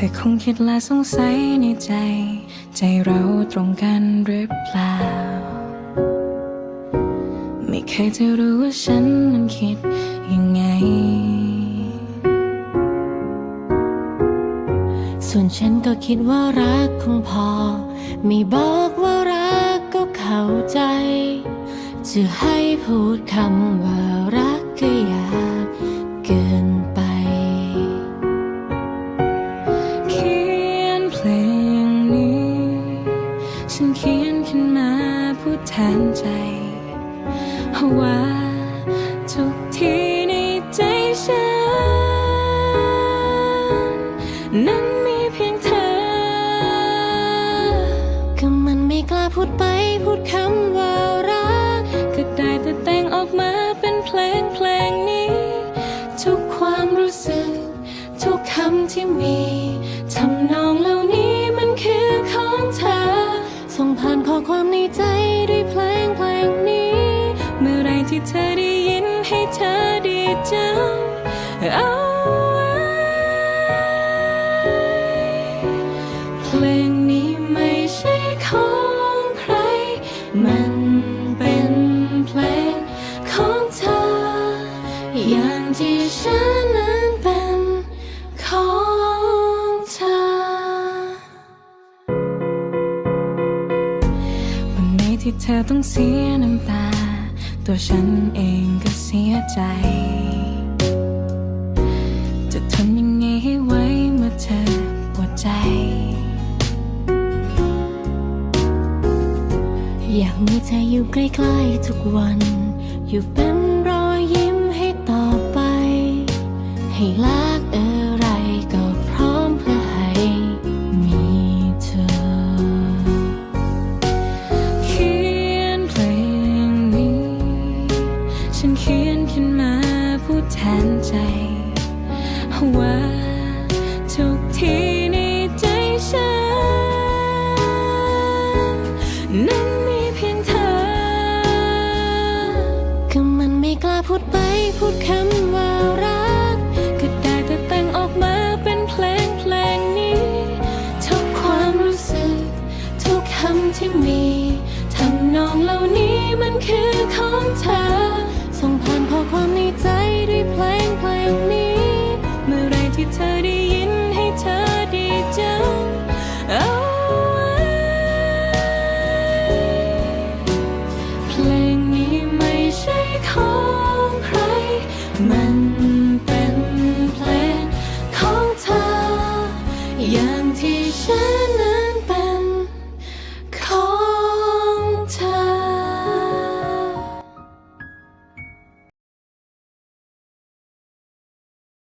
ธอคงคิดและสงสัยในใจ ใจเราตรงกันหรือเปล่า ไม่เคยจะรู้ว่าฉันนั้นคิดยังไง ส่วนฉันก็คิดว่ารักคงพอ ไม่บอกว่ารักก็เข้าใจ จะให้พูดคำว่า พูดแทนใจ ว่าทุกทีในใจฉัน นั้นมีเพียงเธอ ก็มันไม่กล้าพูดไปพูดคำว่ารัก ก็ได้แต่แต่งออกมาเป็นเพลงเพลงนี้ ทุกความรู้สึก ทุกคำที่มีทำนองเหล่านี้ ให้เธอไดีจำเอาไว้เพลงนี้ไม่ใช่ของใคร มันเป็นเพลงของเธอ อย่างที่ฉันนั้นเป็นของเธอ วันไหนที่เธอต้องเสียน้ำตา ตัวฉันเองก็เสียใจ จะทนยังไงให้ไหวเมื่อเธอปวดใจ อยากมีเธออยู่ใกล้ๆทุกวัน อยู่เป็น ทนใจ ว่าทุกทีในใจฉันนั้นมีเพียงเธอ ก็มันไม่กล้าพูดไปพูดคำว่ารัก ก็แต่แต่งออกมาเป็นเพลงเพลงนี้ ทุกความรู้สึก ทุกคำที่มีทำนองเหล่านี้มันคือของเธอ ส่งผ่านพอความในใจ